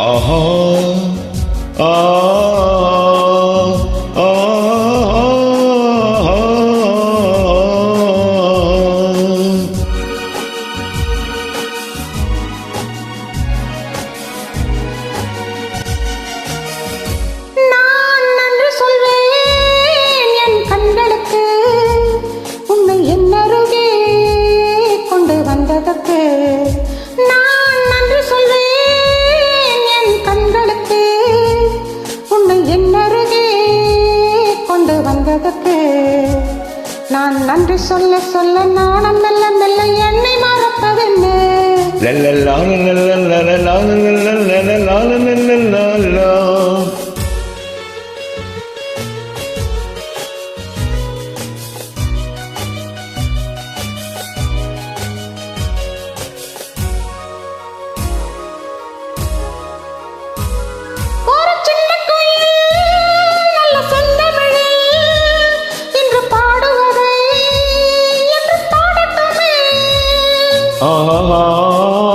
Aha, ah. நான் நன்றி சொல்ல சொல்ல நாணம் மெல்ல மெல்ல என்னை மறப்பதென்ன oh, oh, oh.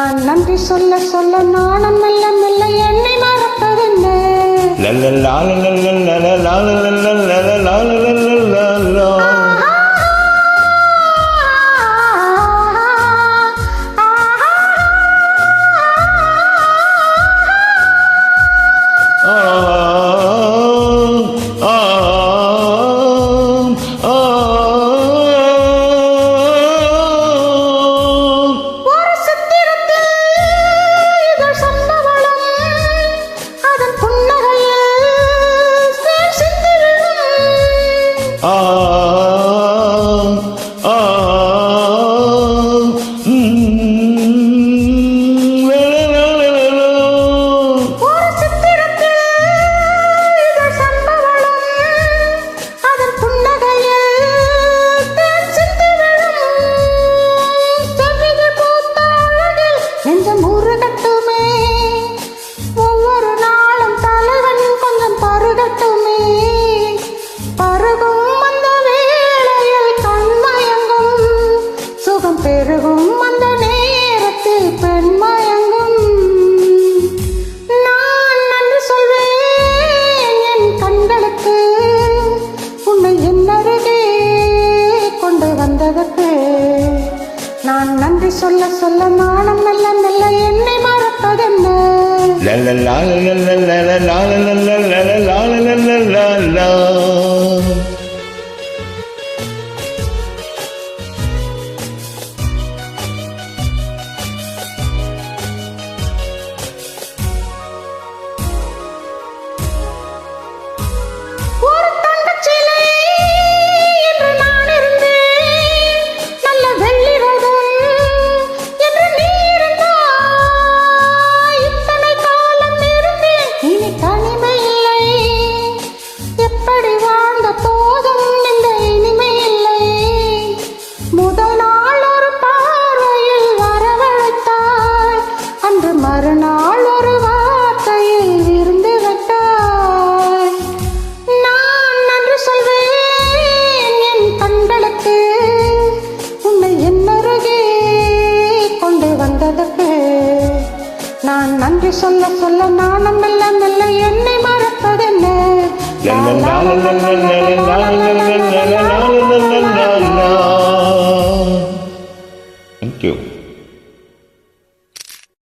நான் நன்றி சொல்ல சொல்ல நாணம் மெல்ல மெல்ல என்னை மறப்பதென்ன லல்ல லால லல்ல Oh. பெருகும் அந்த நேரத்தில் பெண் மயங்கும். நான் நன்றி சொல்வேன் என் கண்களுக்கு. உன்னை என் கொண்டு வந்ததற்கு. நான் நன்றி சொல்ல சொல்ல நாணம் மெல்ல மெல்ல என்னை மறப்பதென்ன? நன்றி சொல்ல சொல்ல நானும் மெல்ல மெல்ல என்னை மறப்பதென்ன